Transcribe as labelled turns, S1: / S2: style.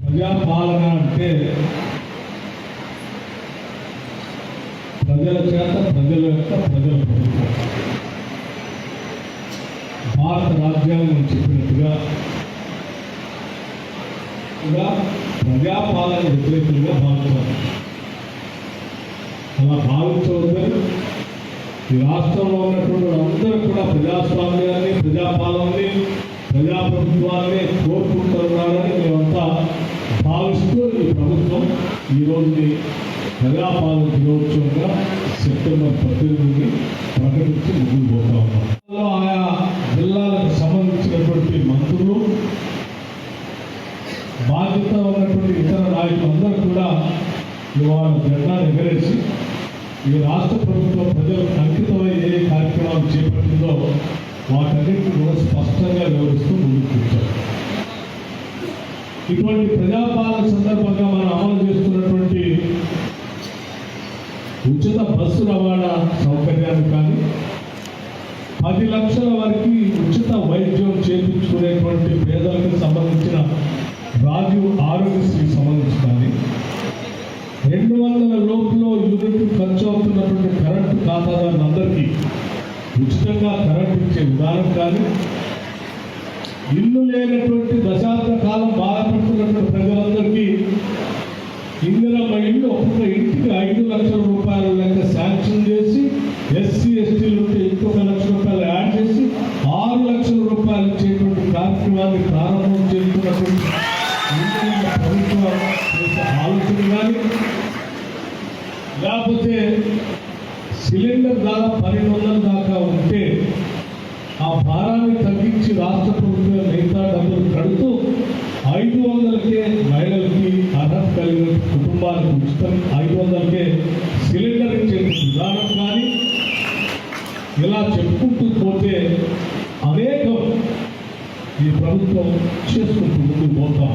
S1: ప్రజాపాలన అంటే ప్రజల చేత ప్రజల యొక్క ప్రజల ప్రభుత్వం భారత రాజ్యాంగం కూడా ప్రజాపాలన వ్యతిరేకంగా భావించాలి అలా భావించవద్దని ఈ రాష్ట్రంలో ఉన్నటువంటి అందరూ కూడా ప్రజాస్వామ్యాన్ని ప్రజాపాలనని ప్రజాప్రభుత్వాన్ని కోరుకుంటున్నారని మేమంతా భావిస్తూ ఈ ప్రభుత్వం ఈ ప్రజాపాలన దినోత్సవంగా సెప్టెంబర్ పద్దెనిమిది ప్రకటించి ముందుకు పోతా ఉన్నాం. ఆయా ఇతర నాయకులందరూ కూడా ఇవాళ జెండా ఎగరేసి ఈ రాష్ట్ర ప్రభుత్వం ప్రజలకు అంకితమై ఏ కార్యక్రమాలు చేపట్టిందో వాటన్నిటిని కూడా స్పష్టంగా వివరిస్తూ ముందుకు కూర్చారు ఇటువంటి ప్రజాపాలన సందర్భంగా మనం అమలు చేస్తున్నటువంటి ఉచిత బస్సు రవాణా సౌకర్యాన్ని కానీ పది లక్షల వరకు ఉచిత వైద్యం చేయించుకునేటువంటి ఉచితంగా కరెంట్ ఇచ్చే విధానం కానీ ఇల్లు లేనటువంటి దశాబ్ద కాలం బాధపడుతున్నటువంటి ప్రజలందరికీ ఇందిరమ్మ ఇల్లు ఒక్కొక్క ఇంటికి ఐదు లక్షల రూపాయల లెక్క శాంక్షన్ చేసి ఎస్సీ ఎస్టీలు ఉంటే ఇంకొక లక్ష రూపాయలు యాడ్ చేసి ఆరు లక్షల రూపాయలు ఇచ్చేటువంటి కార్యక్రమాన్ని ప్రారంభం చేస్తున్నటువంటి ప్రభుత్వం ఆలోచన కానీ లేకపోతే సిలిండర్ ధర పన్నెండు వందల దాకా ఉంటే ఆ భారాన్ని తగ్గించి రాష్ట్ర ప్రభుత్వం మిగతా డబ్బులు కడుతూ ఐదు వందలకే మహిళలకి అర్హత కలిగిన కుటుంబాలకు ఉచితం ఐదు వందలకే సిలిండర్ ఇచ్చే విధానం కానీ ఇలా చెప్పుకుంటూ పోతే అనేకం ఈ ప్రభుత్వం చేసుకుంటూ ముందుకు పోతాం